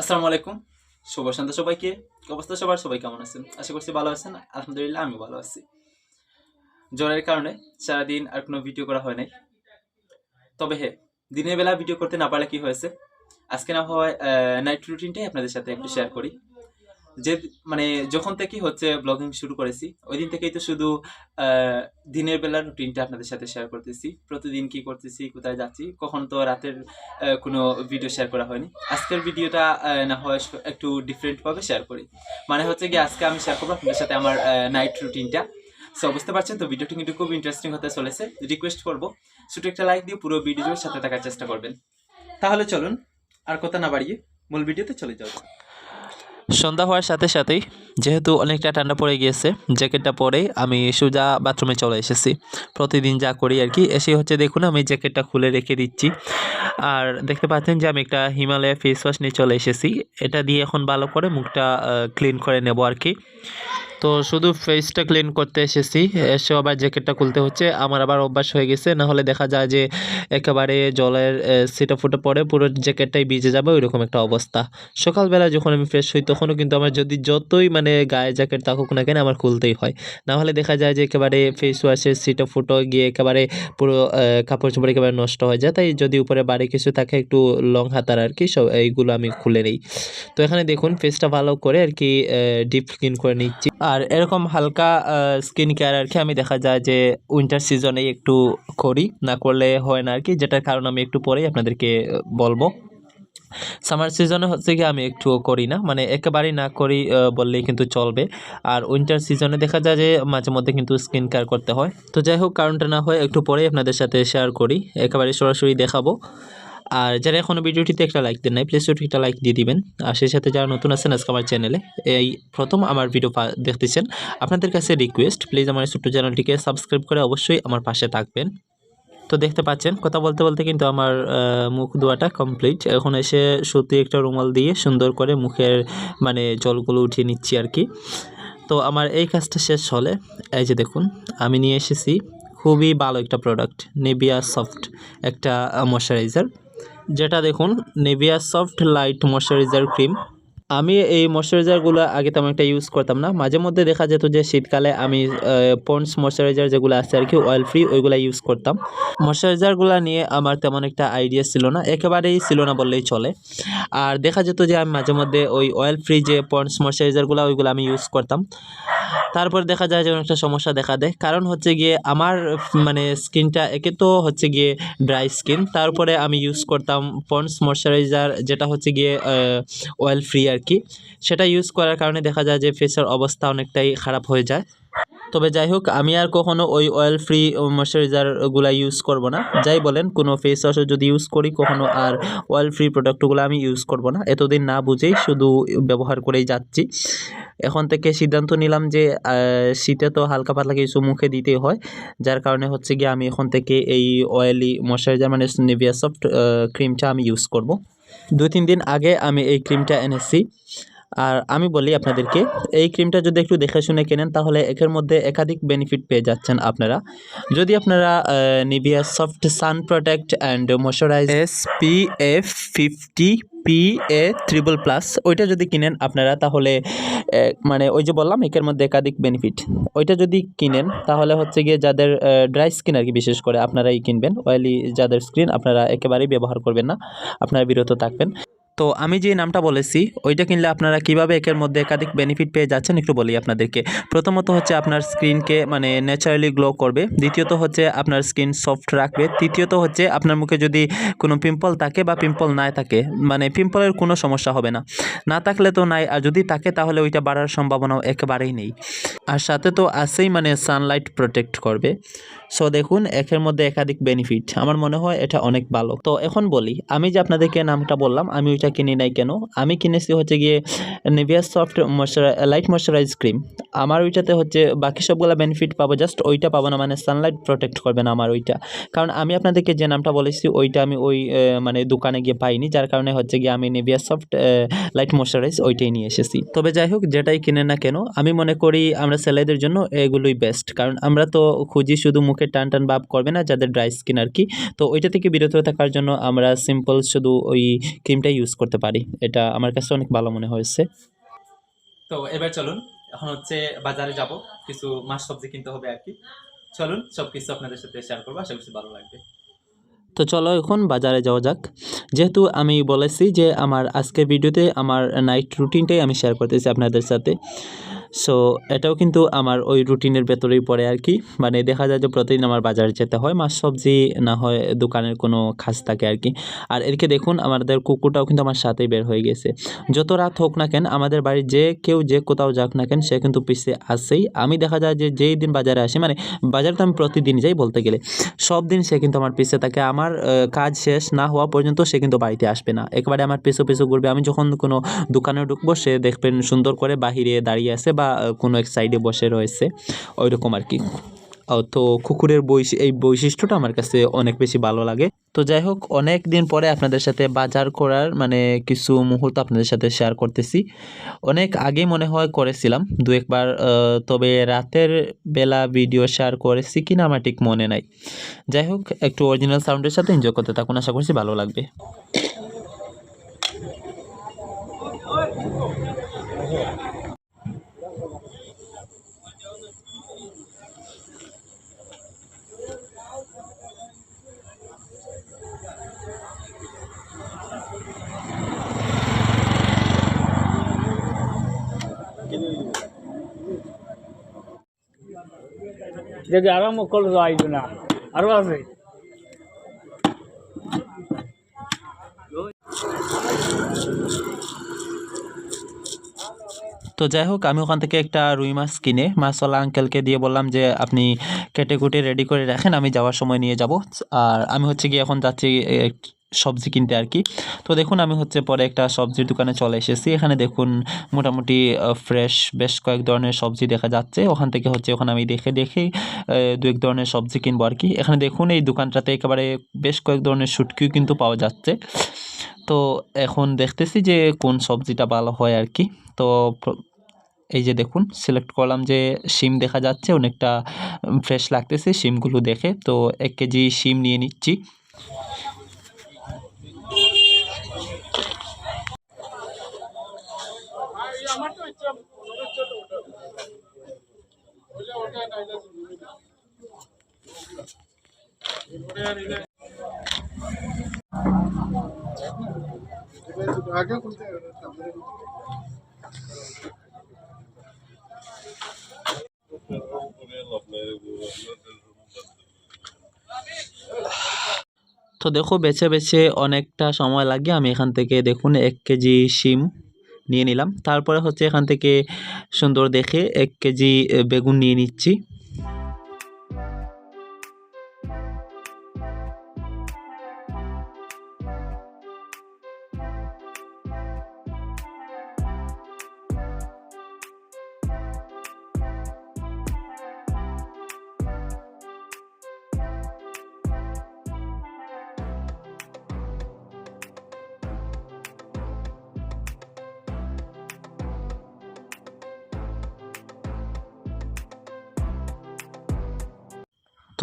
আসসালামু আলাইকুম। শুভ সন্ধ্যা সবাইকে। অবস্থা সবার? সবাই কেমন আছেন? আশা করছি ভালো আছেন। আলহামদুলিল্লাহ আমি ভালো আছি। জ্বরের কারণে সারাদিন আর কোনো ভিডিও করা হয় নাই। তবে হ্যাঁ দিনের বেলা ভিডিও করতে না পারলে কি হয়েছে? আজকে না হওয়ায় নাইট রুটিনটাই আপনাদের সাথে একটু শেয়ার করি। যে মানে যখন থেকে হচ্ছে ব্লগিং শুরু করেছি, ওই দিন থেকেই তো শুধু দিনের বেলার রুটিনটা আপনাদের সাথে শেয়ার করতেছি। প্রতিদিন কি করতেছি, কোথায় যাচ্ছি, কখন তো রাতের কোনো ভিডিও শেয়ার করা হয়নি। আজকের ভিডিওটা না হয় একটু ডিফারেন্টভাবে শেয়ার করি। মানে হচ্ছে কি আজকে আমি শেয়ার করব আপনাদের সাথে আমার নাইট রুটিনটা সো বুঝতে পারছেন তো ভিডিওটি কিন্তু খুব ইন্টারেস্টিং হতে চলেছে। রিকোয়েস্ট করব, ছোটো একটা লাইক দিয়ে পুরো ভিডিওর সাথে থাকার চেষ্টা করবেন। তাহলে চলুন, আর কথা না বাড়িয়ে মূল ভিডিওতে চলে যাও সন্ধ্যা হওয়ার সাথে সাথেই, যেহেতু অনেকটা ঠান্ডা পড়ে গিয়েছে, জ্যাকেটটা পরে আমি সোজা বাথরুমে চলে এসেছি। প্রতিদিন যা করি আর কি, এসে হচ্ছে দেখুন আমি জ্যাকেটটা খুলে রেখে দিচ্ছি। আর দেখতে পাচ্ছেন যে আমি একটা হিমালয়া ফেস ওয়াশ নিয়ে চলে এসেছি। এটা দিয়ে এখন ভালো করে মুখটা ক্লিন করে নেব আর কি। তো শুধু ফেসটা ক্লিন করতে এসেছি এসে আবার জ্যাকেটটা খুলতে হচ্ছে, আমার আবার অভ্যাস হয়ে গেছে, না হলে দেখা যায় যে একেবারে জলের সিটা ফুটে পড়ে পুরো জ্যাকেটটাই ভিজে যাবে, ওইরকম একটা অবস্থা। সকালবেলা যখন আমি ফ্রেশ হই, তখনও কিন্তু আমার যদি যতই মানে গায়ে জ্যাকেট থাকুক না কেন, আমার খুলতেই হয়। না হলে দেখা যায় যে একেবারে ফেস ওয়াশের সিটা ফুটো গিয়ে একেবারে পুরো কাপড় চোপড় একেবারে নষ্ট হয়ে যায়, তাই যদি উপরে বাড়ি কিছু থাকে, একটু লং হাতার আর কি, সব এইগুলো আমি খুলে নিই। তো এখানে দেখুন ফেসটা ভালো করে আর কি ডিপ ক্লিন করে নিচ্ছি। আর এরকম হালকা স্কিন কেয়ার আর কি আমি দেখা যায় যে উইন্টার সিজনে একটু করি, না করলে হয় না আর কি, যেটার কারণ আমি একটু পরেই আপনাদেরকে বলব। সামার সিজনে হচ্ছে কি আমি একটুও করি না মানে একেবারেই না করি বললেই কিন্তু চলবে। আর উইন্টার সিজনে দেখা যায় যে মাঝে মধ্যে কিন্তু স্কিন কেয়ার করতে হয়। তো যাই হোক, কারণটা না হয় একটু পরেই আপনাদের সাথে শেয়ার করি, একেবারে সরাসরি দেখাবো। আর যারা এখনও ভিডিওটিতে একটা লাইক দেন নাই প্লিজ একটা লাইক দিয়ে দিবেন। আর সেই সাথে যারা নতুন আছেন আজকে আমার চ্যানেলে এই প্রথম আমার ভিডিও দেখতেছেন, আপনাদের কাছে রিকোয়েস্ট প্লিজ আমার ছোট্ট চ্যানেলটিকে সাবস্ক্রাইব করে অবশ্যই আমার পাশে থাকবেন। তো দেখতে পাচ্ছেন, কথা বলতে বলতে কিন্তু আমার মুখ ধোয়াটা কমপ্লিট এখন এসে সত্যি একটা রুমাল দিয়ে সুন্দর করে মুখের মানে জলগুলো উঠিয়ে নিচ্ছি আর কি। তো আমার এই কাজটা শেষ হলে, এই যে দেখুন, আমি নিয়ে এসেছি খুবই ভালো একটা প্রোডাক্ট নেভিয়া সফট একটা ময়শ্চারাইজার যেটা দেখুন Nivea soft light moisturiser cream আমি এই ময়শ্চারাইজারগুলো আগে তেমন একটা ইউজ করতাম না। মাঝে মধ্যে দেখা যেত যে শীতকালে আমি পন্ডস ময়শ্চারাইজার যেগুলো আছে আর কি অয়েল ফ্রি ওইগুলো ইউজ করতাম। ময়শ্চারাইজারগুলো নিয়ে আমার তেমন একটা আইডিয়া ছিল না। একেবারেই ছিল না বললেই চলে। আর দেখা যেত যে আমি মাঝে মধ্যে ওই অয়েল ফ্রি যে পন্ডস ময়শ্চারাইজারগুলো ওইগুলো আমি ইউজ করতাম। তারপর দেখা যায় যে অনেকটা সমস্যা দেখা দেয়। কারণ হচ্ছে গিয়ে আমার মানে স্কিনটা, একে তো হচ্ছে গিয়ে ড্রাই স্কিন। তারপরে আমি ইউজ করতাম পন্ডস, ময়শ্চারাইজার, যেটা হচ্ছে গিয়ে অয়েল ফ্রি আর কি। সেটা ইউজ করার কারণে দেখা যায় যে ফেসের অবস্থা অনেকটাই খারাপ হয়ে যায়। তবে যাই হোক আমি আর কখনো ওই অয়েল ফ্রি ময়শ্চারাইজারগুলো ইউজ করব না। যাই বলেন, কোনো ফেস ওয়াশও যদি ইউজ করি, কখনো আর অয়েল ফ্রি প্রোডাক্টগুলো আমি ইউজ করব না। এতদিন না বুঝেই শুধু ব্যবহার করেই যাচ্ছি। এখন থেকে সিদ্ধান্ত নিলাম যে শীতে তো হালকা পাতলা কিছু মুখে দিতেই হয়। যার কারণে হচ্ছে গিয়ে আমি এখন থেকে এই অয়েলি ময়শ্চারাইজার মানে নিভিয়া সফট ক্রিমটা আমি ইউজ করব। দুই তিন দিন আগে আমি এই ক্রিমটা এনেছি। আর আমি বলি আপনাদেরকে, এই ক্রিমটা যদি একটু দেখে শুনে কেনেন, তাহলে একের মধ্যে একাধিক বেনিফিট পেয়ে যাচ্ছেন আপনারা। যদি আপনারা Nivea soft sun protect and moisturise S P F fifty P A triple plus ওইটা যদি কিনেন আপনারা, তাহলে মানে ওই যে বললাম, একের মধ্যে একাধিক বেনিফিট ওইটা যদি কিনেন, তাহলে হচ্ছে গিয়ে যাদের ড্রাই স্কিন আর কি বিশেষ করে আপনারাই কিনবেন। অয়েলি যাদের স্কিন আপনারা একেবারেই ব্যবহার করবেন না। আপনারা বিরত থাকবেন। তো আমি যে নামটা বলেছি, ওইটা কিনলে আপনারা কীভাবে একের মধ্যে একাধিক বেনিফিট পেয়ে যাচ্ছেন একটু বলি আপনাদেরকে। প্রথমত হচ্ছে আপনার স্ক্রিনকে মানে ন্যাচারালি গ্লো করবে। দ্বিতীয়ত হচ্ছে আপনার স্কিন সফট রাখবে। তৃতীয়ত হচ্ছে আপনার মুখে যদি কোনো পিম্পল থাকে বা পিম্পল না থাকে মানে পিম্পলের কোনো সমস্যা হবে না। না থাকলে তো নাই, আর যদি থাকে তাহলে ওইটা বাড়ার সম্ভাবনাও একেবারেই নেই। আর সাথে তো আছেই মানে সানলাইট প্রোটেক্ট করবে। সো দেখুন, একের মধ্যে একাধিক বেনিফিট আমার মনে হয় এটা অনেক ভালো। তো এখন বলি, আমি যে আপনাদেরকে নামটা বললাম, আমি ওইটা কিনি নাই কেন? আমি কিনেছি হচ্ছে গিয়ে Nivea soft moisture light moisturise cream আমার ওইটাতে হচ্ছে বাকি সবগুলো বেনিফিট পাবো জাস্ট ওইটা পাবো না মানে সানলাইট প্রোটেক্ট করবে না আমার ওইটা। কারণ আমি আপনাদেরকে যে নামটা বলেছি, ওইটা আমি ওই মানে দোকানে গিয়ে পাইনি, যার কারণে হচ্ছে গিয়ে আমি নিভিয়া সফট লাইট ময়শ্চারাইজ ওইটাই নিয়ে এসেছি। তবে যাই হোক, যেটাই কিনে না কেন, আমি মনে করি আমরা ছেলেদের জন্য এগুলোই বেস্ট কারণ আমরা তো খুঁজি শুধু মুখে টান টান ভাব করবে না, যাদের ড্রাই স্কিন আর কি। তো ওইটা থেকে বিরত থাকার জন্য আমরা সিম্পল শুধু ওই ক্রিমটা ইউজ ইউজ করতে পারি। এটা আমার কাছে অনেক ভালো মনে হয়েছে। তো এবার চলুন এখন হচ্ছে বাজারে যাব। কিছু মাছ সবজি কিনতে হবে আর কি। চলুন সব কিছু আপনাদের সাথে শেয়ার করব। আশা করছি ভালো লাগবে। তো চলো এখন বাজারে যাওয়া যাক। যেহেতু আমি বলেছি যে আমার আজকের ভিডিওতে আমার নাইট রুটিনটাই আমি শেয়ার করতেছি আপনাদের সাথে। সো এটাও কিন্তু আমার ওই রুটিনের ভেতরেই পড়ে আর কি। মানে দেখা যায় যে প্রতিদিন আমার বাজারে যেতে হয়, মাছ, সবজি না হয় দোকানের কোনো খাস থাকে আর কি। আর এদিকে দেখুন, আমাদের কুকুরটাও কিন্তু আমার সাথেই বের হয়ে গেছে। যত রাত হোক না কেন, আমাদের বাড়ির যে কেউ যে কোথাও যাক না কেন, সে কিন্তু পিছিয়ে আসেই। আমি দেখা যায় যে যেই দিন বাজারে আসি মানে বাজারে তো আমি প্রতিদিন যাই বলতে গেলে। সব দিন সে কিন্তু আমার পিছিয়ে থাকে। আমার কাজ শেষ না হওয়া পর্যন্ত সে কিন্তু বাড়িতে আসবে না। একেবারে আমার পিছু পিছু ঘুরবে। আমি যখন কোনো দোকানে ঢুকবো, সে দেখবেন সুন্দর করে বাহিরে দাঁড়িয়ে আছে বা আহ, কোনো এক সাইডে বসে রয়েছে ওই রকম আর কি তো কুকুরের বৈশি এই বৈশিষ্ট্যটা আমার কাছে অনেক বেশি ভালো লাগে। তো যাই হোক অনেক দিন পরে আপনাদের সাথে বাজার করার মানে কিছু মুহূর্ত আপনাদের সাথে শেয়ার করতেছি। অনেক আগেই মনে হয় করেছিলাম দু একবার তবে রাতের বেলা ভিডিও শেয়ার করেছি কিনা আমার ঠিক মনে নাই। যাই হোক একটু অরিজিনাল সাউন্ডের সাথে এনজয় করতে থাকুন আশা করছি ভালো লাগবে। যদি আরও মকল আইব না। আরও আছে। তো যাই হোক, আমি ওখান থেকে একটা রুই মাছ কিনে মাছওয়ালা আঙ্কেলকে দিয়ে বললাম যে, আপনি কেটে কুটে রেডি করে রাখেন, আমি যাওয়ার সময় নিয়ে যাব। আর আমি হচ্ছে গিয়ে এখন যাচ্ছি সবজি কিনতে আর কি। তো দেখুন, আমি হচ্ছে পরে একটা সবজির দোকানে চলে এসেছি। এখানে দেখুন, মোটামুটি ফ্রেশ বেশ কয়েক ধরনের সবজি দেখা যাচ্ছে। ওখান থেকে হচ্ছে, ওখানে আমি দেখে দেখে দু এক ধরনের সবজি কিনবো আর কি। এখানে দেখুন, এই দোকানটাতে একেবারে বেশ কয়েক ধরনের শুটকিও কিন্তু পাওয়া যাচ্ছে। তো এখন দেখতেছি যে, কোন সবজিটা ভালো হয় আর কি। তো এই যে দেখুন সিলেক্ট করলাম যে, শিম দেখা যাচ্ছে। অনেকটা ফ্রেশ লাগতেছে শিমগুলো দেখে। তো এক কেজি শিম নিয়ে নিচ্ছি। তো দেখো বেছে বেছে অনেকটা সময় লাগে। আমি এখান থেকে দেখুন এক কেজি শিম। নিয়ে নিলাম। তারপরে হচ্ছে এখান থেকে সুন্দর দেখে এক কেজি বেগুন নিয়ে নিচ্ছি।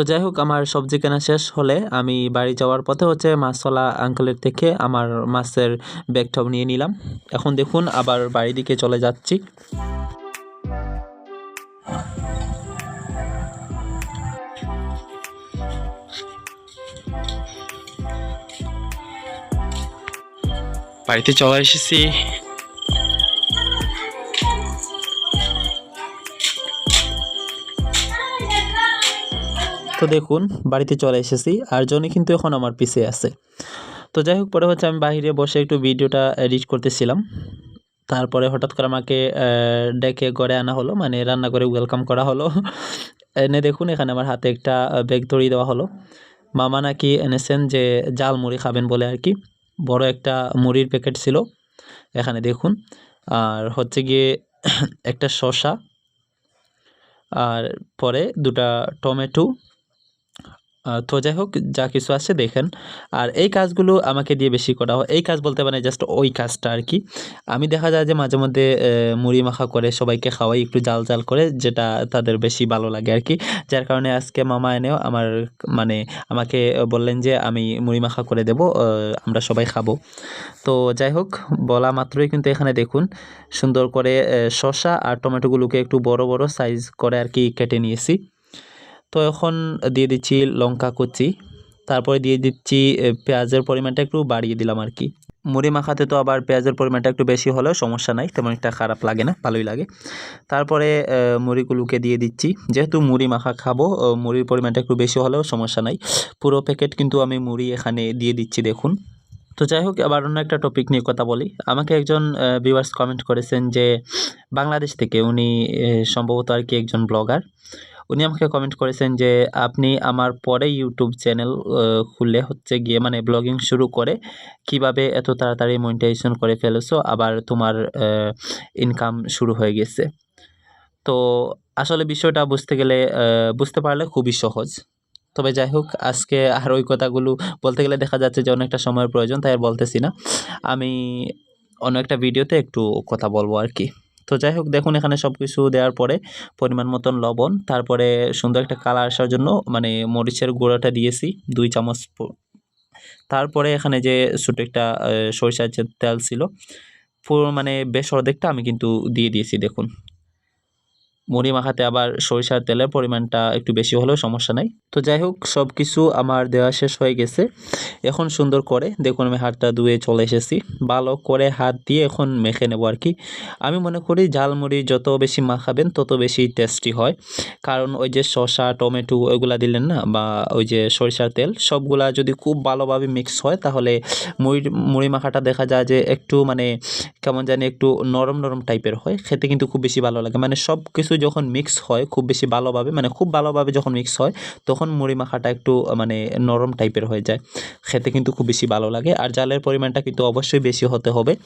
তো যাই হোক, আমার সবজি কেনা শেষ হলে আমি বাড়ি যাওয়ার পথে হচ্ছে মাছওয়ালা আঙ্কেলের থেকে আমার মাছের ব্যাগটাও নিয়ে নিলাম। এখন দেখুন, আবার বাড়ি দিকে চলে যাচ্ছি। বাড়িতে চলে এসেছি। তো দেখুন, বাড়িতে চলে এসেছি আর জনি কিন্তু এখন আমার পিছিয়ে আছে। তো যাই হোক, পরে হচ্ছে আমি বাইরে বসে একটু ভিডিওটা এডিট করতেছিলাম। তারপরে হঠাৎ করে আমাকে ডেকে ঘরে আনা হলো মানে রান্না করে ওয়েলকাম করা হলো। এনে দেখুন, এখানে আমার হাতে একটা ব্যাগ ধরিয়ে দেওয়া হলো। মামা নাকি এনেছেন যে জাল মুড়ি খাবেন বলে আর কি। বড় একটা মুড়ির প্যাকেট ছিল। এখানে দেখুন, আর হচ্ছে গিয়ে একটা শসা, আর পরে দুটা টমেটো তো যাই হোক, যা কিছু আছে দেখেন। আর এই কাজগুলো আমাকে দিয়ে বেশি করা হয়। এই কাজ বলতে মানে জাস্ট ওই কাজটা আর কি। আমি দেখা যায় যে মাঝে মধ্যে মুড়ি মাখা করে সবাইকে খাওয়াই, একটু জাল জাল করে, যেটা তাদের বেশি ভালো লাগে আর কি। যার কারণে আজকে মামা এনেও আমার মানে আমাকে বললেন যে আমি মুড়ি মাখা করে দেব আমরা সবাই খাব। তো যাই হোক, বলা মাত্রই কিন্তু এখানে দেখুন, সুন্দর করে শসা আর টমেটোগুলোকে একটু বড় বড় সাইজ করে আর কি কেটে নিয়েছি। তো এখন দিয়ে দিচ্ছি লঙ্কা কুচি। তারপরে দিয়ে দিচ্ছি পেঁয়াজের পরিমাণটা একটু বাড়িয়ে দিলাম আর কি। মুড়ি মাখাতে তো আবার পেঁয়াজের পরিমাণটা একটু বেশি হলেও সমস্যা নাই, তেমন একটা খারাপ লাগে না, ভালোই লাগে। তারপরে মুড়িগুলোকে দিয়ে দিচ্ছি। যেহেতু মুড়ি মাখা খাব মুড়ির পরিমাণটা একটু বেশি হলেও সমস্যা নাই। পুরো প্যাকেট কিন্তু আমি মুড়ি এখানে দিয়ে দিচ্ছি, দেখুন। তো যাই হোক, আবার অন্য একটা টপিক নিয়ে কথা বলি। আমাকে একজন ভিউয়ার্স কমেন্ট করেছেন যে, বাংলাদেশ থেকে উনি সম্ভবত আর কি একজন ব্লগার উনি আমাকে কমেন্ট করেছেন যে, আপনি আমার পরে ইউটিউব চ্যানেল খুলে হচ্ছে গিয়ে মানে ব্লগিং শুরু করে কীভাবে এত তাড়াতাড়ি মনিটাইজেশন করে ফেলেছো? আবার তোমার ইনকাম শুরু হয়ে গেছে। তো আসলে বিষয়টা বুঝতে গেলে বুঝতে পারলে খুবই সহজ। তবে যাই হোক, আজকে আর ওই কথাগুলো বলতে গেলে দেখা যাচ্ছে যে অনেকটা সময়ের প্রয়োজন, তাই আর বলতেছি না। আমি অন্য একটা ভিডিওতে একটু কথা বলব আর কি। তো যাই হোক, দেখুন এখানে সব কিছু দেওয়ার পরে পরিমাণ মতন লবণ, তারপরে সুন্দর একটা কালার আসার জন্য মানে মরিচের গুঁড়াটা দিয়েছি, দুই চামচ তারপরে এখানে যে ছোটো একটা সরিষার যে তেল ছিল, পুরো মানে বেশ অর্ধেকটা আমি কিন্তু দিয়ে দিয়েছি, দেখুন। মুড়ি মাখাতে আবার সরিষার তেলের পরিমাণটা একটু বেশি হলেও সমস্যা নাই। তো যাই হোক সব কিছু আমার দেওয়া শেষ হয়ে গেছে। এখন সুন্দর করে দেখুন আমি হাতটা ধুয়ে চলে এসেছি। ভালো করে হাত দিয়ে এখন মেখে নেব আর কি। আমি মনে করি ঝালমুড়ি যত বেশি মাখাবেন, তত বেশি টেস্টি হয়। কারণ ওই যে শসা, টমেটো ওইগুলা দিলেন না? বা ওই যে সরিষার তেল, সবগুলা যদি খুব ভালোভাবে মিক্স হয়, তাহলে মুড়ি মুড়ি মাখাটা দেখা যায় যে একটু মানে কেমন জানি একটু নরম নরম টাইপের হয়। খেতে কিন্তু খুব বেশি ভালো লাগে। মানে সব কিছু যখন মিক্স হয়, খুব বেশি ভালোভাবে মানে খুব ভালোভাবে যখন মিক্স হয়, তখন মুড়ি মাখাটা একটু মানে নরম টাইপের হয়ে যায়। খেতে কিন্তু খুব বেশি ভালো লাগে। আর জালের পরিমাণটা কিন্তু অবশ্যই বেশি হতে হবে।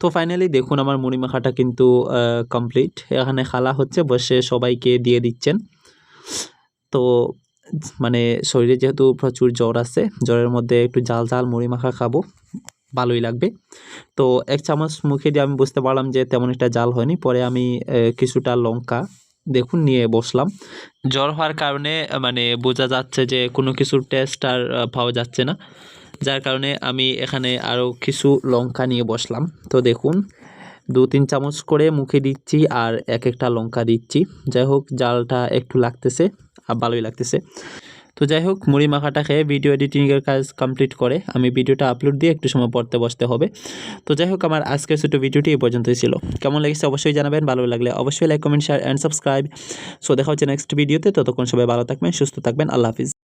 তো ফাইনালি দেখুন আমার মুড়ি মাখাটা কিন্তু কমপ্লিট এখানে খালা হচ্ছে, বসে সবাইকে দিয়ে দিচ্ছেন। তো মানে শরীরে যেহেতু প্রচুর জ্বর আছে, জ্বরের মধ্যে একটু জাল জাল মুড়ি মাখা খাব, ভালোই লাগবে। তো এক চামচ মুখে দিয়ে আমি বুঝতে পারলাম যে তেমন একটা জাল হয়নি, পরে আমি কিছুটা লঙ্কা দেখুন নিয়ে বসলাম। জ্বর হওয়ার কারণে মানে বোঝা যাচ্ছে যে কোনো কিছুর টেস্ট আর পাওয়া যাচ্ছে না। যার কারণে আমি এখানে আরও কিছু লঙ্কা নিয়ে বসলাম। তো দেখুন, দু তিন চামচ করে মুখে দিচ্ছি আর এক একটা লঙ্কা দিচ্ছি। যাই হোক, জালটা একটু লাগতেছে আর ভালোই লাগতেছে। তো যাই হোক, মুড়ি মাখাটা খেয়ে ভিডিও এডিটিংয়ের কাজ কমপ্লিট করে আমি ভিডিওটা আপলোড দিয়ে একটু সময় পড়তে বসতে হবে। তো যাই হোক, আমার আজকের ছোটো ভিডিওটি এই পর্যন্তই ছিল। কেমন লেগেছে অবশ্যই জানাবেন, ভালো লাগলে অবশ্যই like comment share and subscribe so দেখা হচ্ছে নেক্সট ভিডিওতে ততক্ষণ সবাই ভালো থাকবেন, সুস্থ থাকবেন, আল্লাহ হাফিজ।